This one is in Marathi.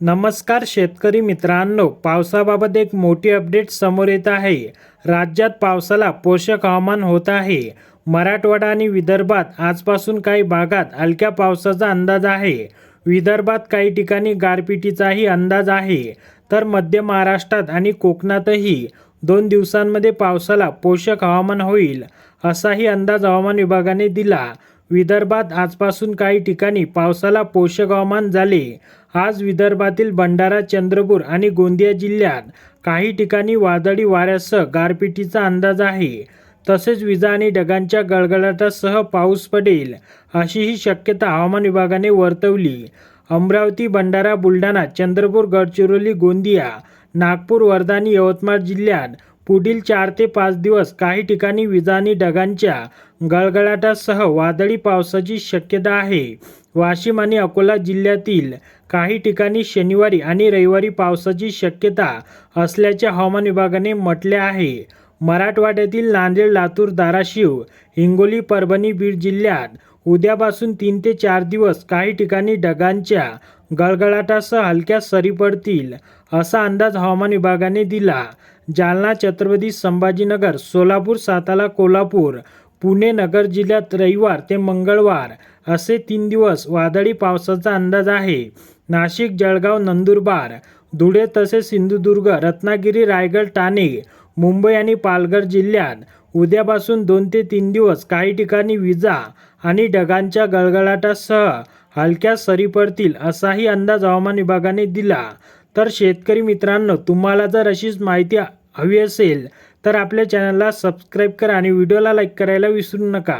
नमस्कार शेतकरी मित्रांनो पावसाबाबत एक मोठी अपडेट समोर येत आहे. राज्यात पावसाला पोषक हवामान होत आहे. मराठवाडा आणि विदर्भात आजपासून काही भागात हलक्या पावसाचा अंदाज आहे. विदर्भात काही ठिकाणी गारपिटीचाही अंदाज आहे. तर मध्य महाराष्ट्रात आणि कोकणातही दोन दिवसांमध्ये पावसाला पोषक हवामान होईल असाही अंदाज हवामान विभागाने दिला. विदर्भात आजपासून काही ठिकाणी पावसाला पोषक हवामान झाले. आज विदर्भातील भंडारा चंद्रपूर आणि गोंदिया जिल्ह्यात काही ठिकाणी वादळी वाऱ्यासह गारपिटीचा अंदाज आहे. तसेच विजा आणि ढगांच्या गडगडाटासह पाऊस पडेल अशीही शक्यता हवामान विभागाने वर्तवली. अमरावती भंडारा बुलढाणा चंद्रपूर गडचिरोली गोंदिया नागपूर वर्धा आणि यवतमाळ जिल्ह्यात पुढील चार ते पाच दिवस काही ठिकाणी विजानी ढगांच्या गळगळाटासह वादळी पावसाची शक्यता आहे. वाशिम आणि अकोला जिल्ह्यातील काही ठिकाणी शनिवारी आणि रविवारी पावसाची शक्यता असल्याचे हवामान विभागाने म्हटले आहे. मराठवाड्यातील नांदेड लातूर धाराशिव हिंगोली परभणी बीड जिल्ह्यात उद्यापासून तीन ते चार दिवस काही ठिकाणी ढगांच्या गळगळाटासह हलक्या सरी पडतील असा अंदाज हवामान विभागाने दिला. जालना छत्रपती संभाजीनगर सोलापूर सातारा कोल्हापूर पुणे नगर जिल्ह्यात रविवार ते मंगळवार असे तीन दिवस वादळी पावसाचा अंदाज आहे. नाशिक जळगाव नंदुरबार धुळे तसेच सिंधुदुर्ग रत्नागिरी रायगड ठाणे मुंबई आणि पालघर जिल्ह्यात उद्यापासून दोन ते तीन दिवस काही ठिकाणी विजा आणि ढगांच्या गळगळाटासह हलक्या सरी पडतील असाही अंदाज हवामान विभागाने दिला. तर शेतकरी मित्रांनो तुम्हाला जर अशीच माहिती हवी असेल तर आपल्या चॅनलला सबस्क्राईब करा आणि व्हिडिओला लाईक करायला विसरू नका.